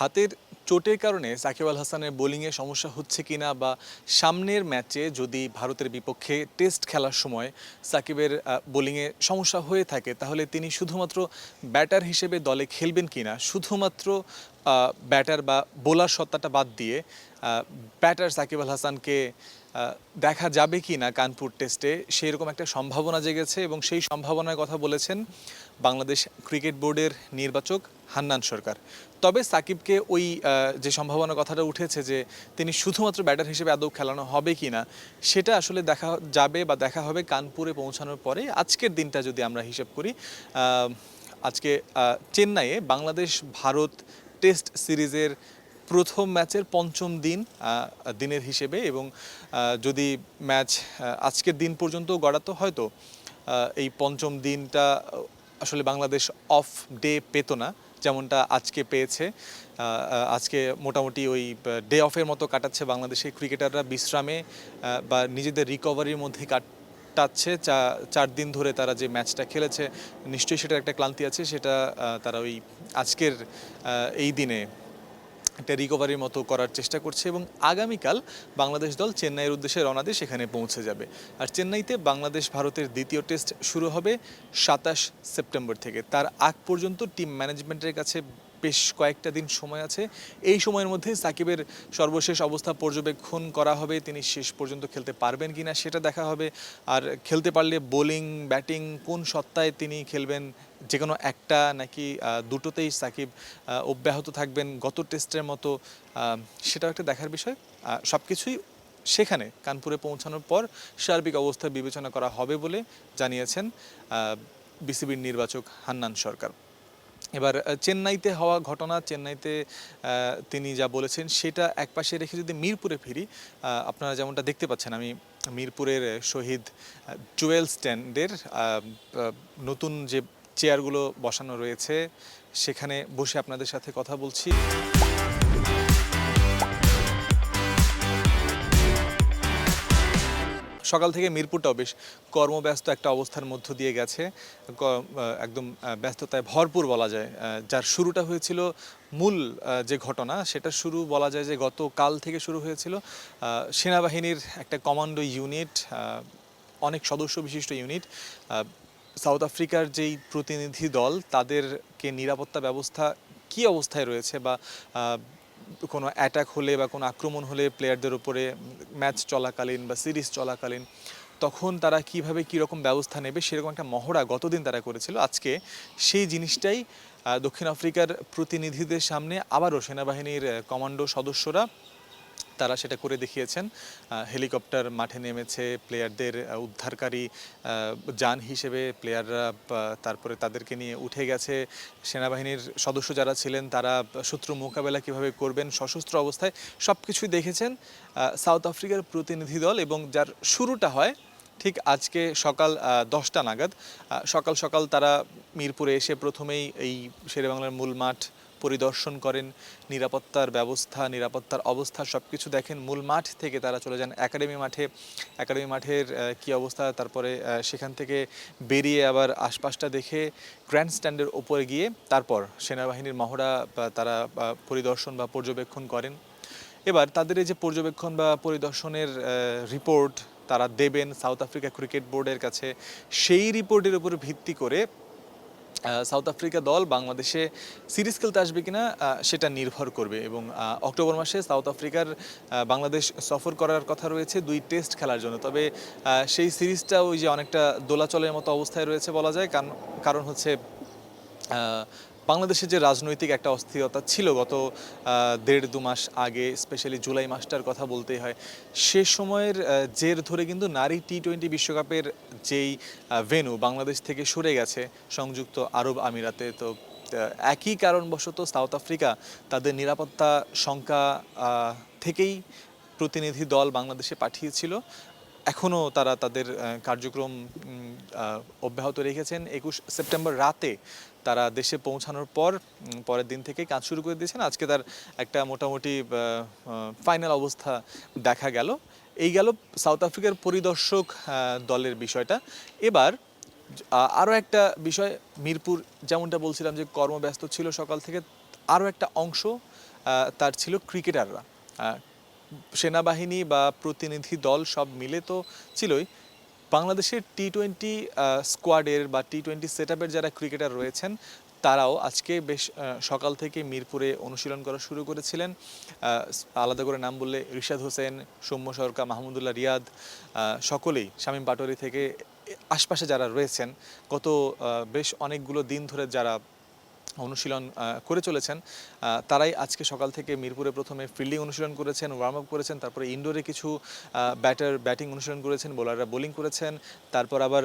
হাতের চোটের কারণে সাকিব আল হাসানের বোলিংয়ে সমস্যা হচ্ছে কিনা বা সামনের ম্যাচে যদি ভারতের বিপক্ষে টেস্ট খেলার সময় সাকিবের বোলিংয়ে সমস্যা হয়ে থাকে, তাহলে তিনি শুধুমাত্র ব্যাটার হিসেবে দলে খেলবেন কিনা? শুধুমাত্র ব্যাটার বা বোলার সত্তাটা বাদ দিয়ে ব্যাটার সাকিব আল হাসানকে দেখা যাবে কি না কানপুর টেস্টে সেই রকম একটা সম্ভাবনা জেগেছে এবং সেই সম্ভাবনার কথা বলেছেন বাংলাদেশ ক্রিকেট বোর্ডের নির্বাচক হান্নান সরকার। তবে সাকিবকে ওই যে সম্ভাবনার কথাটা উঠেছে যে তিনি শুধুমাত্র ব্যাটার হিসেবে আদৌ খেলানো হবে কি না, সেটা আসলে দেখা যাবে বা দেখা হবে কানপুরে পৌঁছানোর পরে। আজকের দিনটা যদি আমরা হিসেব করি আজকে চেন্নাইয়ে বাংলাদেশ ভারত টেস্ট সিরিজের প্রথম ম্যাচের পঞ্চম দিন দিনের হিসেবে এবং যদি ম্যাচ আজকের দিন পর্যন্ত গড়াতো, হয়তো এই পঞ্চম দিনটা আসলে বাংলাদেশ অফ ডে পেত না, যেমনটা আজকে পেয়েছে। আজকে মোটামুটি ওই ডে অফের মতো কাটাচ্ছে বাংলাদেশের ক্রিকেটাররা বিশ্রামে বা নিজেদের রিকভারির মধ্যে কাট টাচ্ছে চা- চার দিন ধরে তারা যে ম্যাচটা খেলেছে, নিশ্চয়ই সেটার একটা ক্লান্তি আছে, সেটা তারা ওই আজকের এই দিনে একটা রিকভারির মতো করার চেষ্টা করছে এবং আগামীকাল বাংলাদেশ দল চেন্নাইয়ের উদ্দেশ্যে রওনা দিয়ে সেখানে পৌঁছে যাবে। আর চেন্নাইতে বাংলাদেশ ভারতের দ্বিতীয় টেস্ট শুরু হবে সাতাশ সেপ্টেম্বর থেকে। তার আগ পর্যন্ত টিম ম্যানেজমেন্টের কাছে বেশ কয়েকটা দিন সময় আছে। এই সময়ের মধ্যে সাকিবের সর্বশেষ অবস্থা পর্যবেক্ষণ করা হবে। তিনি শেষ পর্যন্ত খেলতে পারবেন কিনা সেটা দেখা হবে। আর খেলতে পারলে বোলিং, ব্যাটিং কোন সত্তায় তিনি খেলবেন যে কোনো একটা নাকি দুটোতেই সাকিব অব্যাহত থাকবেন গত টেস্টের মতো সেটাও একটা দেখার বিষয়। সব কিছুই সেখানে কানপুরে পৌঁছানোর পর সার্বিক অবস্থা বিবেচনা করা হবে বলে জানিয়েছেন বিসিবির নির্বাচক হান্নান সরকার। এবার চেন্নাইতে হওয়া ঘটনা, চেন্নাইতে তিনি যা বলেছেন সেটা একপাশে রেখে যদি মিরপুরে ফিরি আপনারা যেমনটা দেখতে পাচ্ছেন, আমি মিরপুরের শহীদ জুয়েল স্ট্যান্ডের নতুন যে চেয়ারগুলো বসানো রয়েছে। সেখানে বসে আপনাদের সাথে কথা বলছি। সকাল থেকে মিরপুরটাও বেশ কর্মব্যস্ত একটা অবস্থার মধ্য দিয়ে গেছে। একদম ব্যস্ততায় ভরপুর বলা যায়। যার শুরুটা হয়েছিল মূল যে ঘটনা সেটা শুরু বলা যায় যে গতকাল থেকে শুরু হয়েছিল। সেনাবাহিনীর একটা কমান্ডো ইউনিট অনেক সদস্য বিশিষ্ট ইউনিট সাউথ আফ্রিকার যেই প্রতিনিধি দল, তাদেরকে নিরাপত্তা ব্যবস্থা কী অবস্থায় রয়েছে বা কোনো অ্যাটাক হলে বা কোনো আক্রমণ হলে প্লেয়ারদের উপরে ম্যাচ চলাকালীন বা সিরিজ চলাকালীন, তখন তারা কীভাবে কীরকম ব্যবস্থা নেবে সেরকম একটা মহড়া গতদিন তারা করেছিল। আজকে সেই জিনিসটাই দক্ষিণ আফ্রিকার প্রতিনিধিদের সামনে আবারও সেনাবাহিনীর কমান্ডো সদস্যরা তারা সেটা করে দেখিয়েছেন। হেলিকপ্টার মাঠে নেমেছে, প্লেয়ারদের উদ্ধারকারী যান হিসেবে প্লেয়াররা তারপরে তাদেরকে নিয়ে উঠে গেছে। সেনাবাহিনীর সদস্য যারা ছিলেন, তারা শত্রু মোকাবেলা কীভাবে করবেন, সশস্ত্র অবস্থায় সব কিছুই দেখেছেন সাউথ আফ্রিকার প্রতিনিধি দল এবং যার শুরুটা হয় ঠিক আজকে সকাল দশটা নাগাদ। সকাল সকাল তারা মিরপুরে এসে প্রথমেই এই শেরেবাংলার মূল মাঠ পরিদর্শন করেন, নিরাপত্তার ব্যবস্থা, নিরাপত্তার অবস্থা সব কিছু দেখেন। মূল মাঠ থেকে তারা চলে যান একাডেমি মাঠে। একাডেমি মাঠের কি অবস্থা, তারপরে সেখান থেকে বেরিয়ে আবার আশপাশটা দেখে গ্র্যান্ড স্ট্যান্ডের ওপরে গিয়ে তারপর সেনাবাহিনীর মহড়া তারা পরিদর্শন বা পর্যবেক্ষণ করেন। এবার তাদের এই যে পর্যবেক্ষণ বা পরিদর্শনের রিপোর্ট তারা দেবেন সাউথ আফ্রিকা ক্রিকেট বোর্ডের কাছে। সেই রিপোর্টের উপর ভিত্তি করে সাউথ আফ্রিকা দল বাংলাদেশে সিরিজ খেলতে আসবে কিনা সেটা নির্ভর করবে এবং অক্টোবর মাসে সাউথ আফ্রিকার বাংলাদেশ সফর করার কথা রয়েছে, দুই টেস্ট খেলার জন্য। তবে সেই সিরিজটা ওই যে অনেকটা দোলাচলের মতো অবস্থায় রয়েছে বলা যায় কারণ কারণ হচ্ছে বাংলাদেশে যে রাজনৈতিক একটা অস্থিরতা ছিল গত দেড় দু মাস আগে স্পেশালি জুলাই মাসটার কথা বলতেই হয়, সে সময়ের জের ধরে কিন্তু নারী টি টোয়েন্টি বিশ্বকাপের যেই ভেনু বাংলাদেশ থেকে সরে গেছে সংযুক্ত আরব আমিরাতে। তো একই কারণবশত সাউথ আফ্রিকা তাদের নিরাপত্তা শঙ্কা থেকেই প্রতিনিধি দল বাংলাদেশে পাঠিয়েছিল। এখনও তারা তাদের কার্যক্রম অব্যাহত রেখেছেন। একুশ সেপ্টেম্বর রাতে তারা দেশে পৌঁছানোর পর পরের দিন থেকে কাজ শুরু করে দিয়েছেন। আজকে তার একটা মোটামুটি ফাইনাল অবস্থা দেখা গেল। এই গেল সাউথ আফ্রিকার পরিদর্শক দলের বিষয়টা। এবার আরও একটা বিষয়, মিরপুর যেমনটা বলছিলাম যে কর্মব্যস্ত ছিল সকাল থেকে আরও একটা অংশ তার ছিল ক্রিকেটাররা। সেনাবাহিনী বা প্রতিনিধি দল সব মিলে তো ছিলই। বাংলাদেশের টি টোয়েন্টি স্কোয়াডের বা টি টোয়েন্টি সেট যারা ক্রিকেটার রয়েছেন, তারাও আজকে বেশ সকাল থেকে মিরপুরে অনুশীলন করা শুরু করেছিলেন। আলাদা করে নাম বললে রিশাদ হোসেন, সৌম্য সরকার, মাহমুদুল্লাহ রিয়াদ সকলেই শামীম পাটোয়ারি থেকে আশপাশে যারা রয়েছেন, গত বেশ অনেকগুলো দিন ধরে যারা অনুশীলন করে চলেছেন। তারাই আজকে সকাল থেকে মিরপুরে প্রথমে ফিল্ডিং অনুশীলন করেছেন ওয়ার্ম আপ করেছেন, তারপরে ইনডোরে কিছু ব্যাটার ব্যাটিং অনুশীলন করেছেন বোলাররা বোলিং করেছেন, তারপর আবার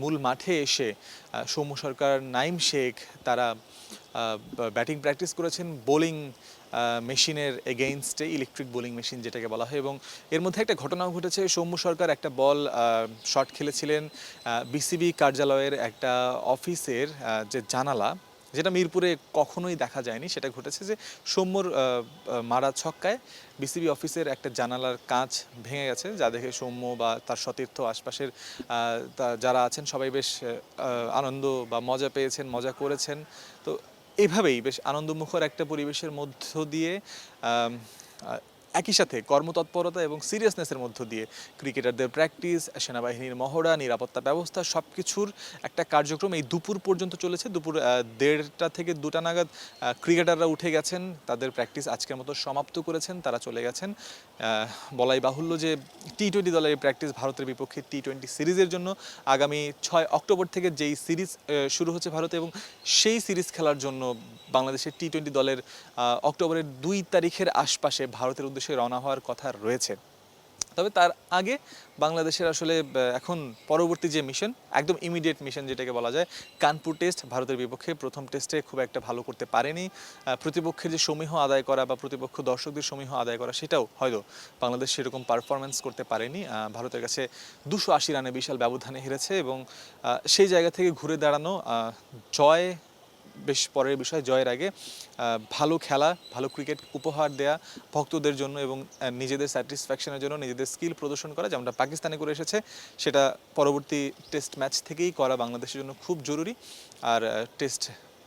মূল মাঠে এসে সৌম্য সরকার, নাইম শেখ, তারা ব্যাটিং প্র্যাকটিস করেছেন বোলিং মেশিনের এগেইনস্টে ইলেকট্রিক বোলিং মেশিন যেটাকে বলা হয় এবং এর মধ্যে একটা ঘটনাও ঘটেছে, সৌম্য সরকার একটা বল শট খেলেছিলেন বিসিবি কার্যালয়ের একটা অফিসের যে জানালা যেটা মিরপুরে কখনোই দেখা যায়নি, সেটা ঘটেছে যে সৌম্যর মারা ছক্কায় বিসিবি অফিসের একটা জানালার কাঁচ ভেঙে গেছে, যা দেখে সৌম্য বা তার সতীর্থ আশপাশের যারা আছেন সবাই বেশ আনন্দ বা মজা পেয়েছেন, মজা করেছেন। তো এভাবেই বেশ আনন্দমুখর একটা পরিবেশের মধ্য দিয়ে একই সাথে কর্মতৎপরতা এবং সিরিয়াসনেসের মধ্য দিয়ে ক্রিকেটারদের প্র্যাকটিস সেনাবাহিনীর মহড়া, নিরাপত্তা ব্যবস্থা সব কিছুর একটা কার্যক্রম এই দুপুর পর্যন্ত চলেছে। দুপুর দেড়টা থেকে দুটা নাগাদ ক্রিকেটাররা উঠে গেছেন। তাদের প্র্যাকটিস আজকের মতো সমাপ্ত করেছেন। তারা চলে গেছেন। বলাই বাহুল্য যে টি টোয়েন্টি দলের এই প্র্যাকটিস ভারতের বিপক্ষে টি টোয়েন্টি সিরিজের জন্য আগামী ছয় অক্টোবর থেকে যেই সিরিজ শুরু হচ্ছে ভারতে এবং সেই সিরিজ খেলার জন্য বাংলাদেশের টি টোয়েন্টি দলের অক্টোবরের দুই তারিখের আশপাশে ভারতের উদ্দেশ্যে রওনা হওয়ার কথা রয়েছে। তবে তার আগে বাংলাদেশের আসলে এখন পরবর্তী যে মিশন একদম ইমিডিয়েট মিশন যেটাকে বলা যায়, কানপুর টেস্ট ভারতের বিপক্ষে প্রথম টেস্টে খুব একটা ভালো করতে পারেনি। প্রতিপক্ষের যে সমীহ আদায় করা বা প্রতিপক্ষ দর্শকদের সমীহ আদায় করা, সেটাও হয়তো বাংলাদেশ সেরকম পারফরমেন্স করতে পারেনি। ভারতের কাছে দুশো আশি রানে বিশাল ব্যবধানে হেরেছে এবং সেই জায়গা থেকে ঘুরে দাঁড়ানো জয় বেশ পরের বিষয়, জয়ের আগে ভালো খেলা, ভালো ক্রিকেট উপহার দেয়া ভক্তদের জন্য এবং নিজেদের স্যাটিসফ্যাকশনের জন্য নিজেদের স্কিল প্রদর্শন করা, যেমনটা পাকিস্তানে করে এসেছে, সেটা পরবর্তী টেস্ট ম্যাচ থেকেই করা বাংলাদেশের জন্য খুব জরুরি। আর টেস্ট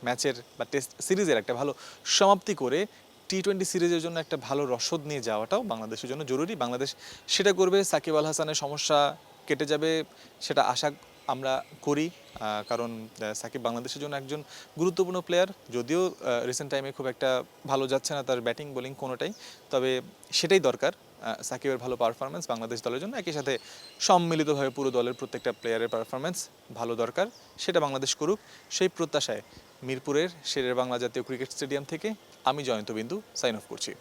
ম্যাচের বা টেস্ট সিরিজের একটা ভালো সমাপ্তি করে টি টোয়েন্টি সিরিজের জন্য একটা ভালো রসদ নিয়ে যাওয়াটাও বাংলাদেশের জন্য জরুরি। বাংলাদেশ সেটা করবে, সাকিব আল হাসানের সমস্যা কেটে যাবে, সেটা আশা আমরা করি কারণ সাকিব বাংলাদেশের জন্য একজন গুরুত্বপূর্ণ প্লেয়ার যদিও রিসেন্ট টাইমে খুব একটা ভালো যাচ্ছে না তার ব্যাটিং বোলিং কোনোটাই। তবে সেটাই দরকার সাকিবের ভালো পারফরমেন্স বাংলাদেশ দলের জন্য। একই সাথে সম্মিলিতভাবে পুরো দলের প্রত্যেকটা প্লেয়ারের পারফরমেন্স ভালো দরকার, সেটা বাংলাদেশ করুক। সেই প্রত্যাশায় মিরপুরের শেরের বাংলা জাতীয় ক্রিকেট স্টেডিয়াম থেকে আমি জয়ন্ত বিন্দু সাইন অফ করছি।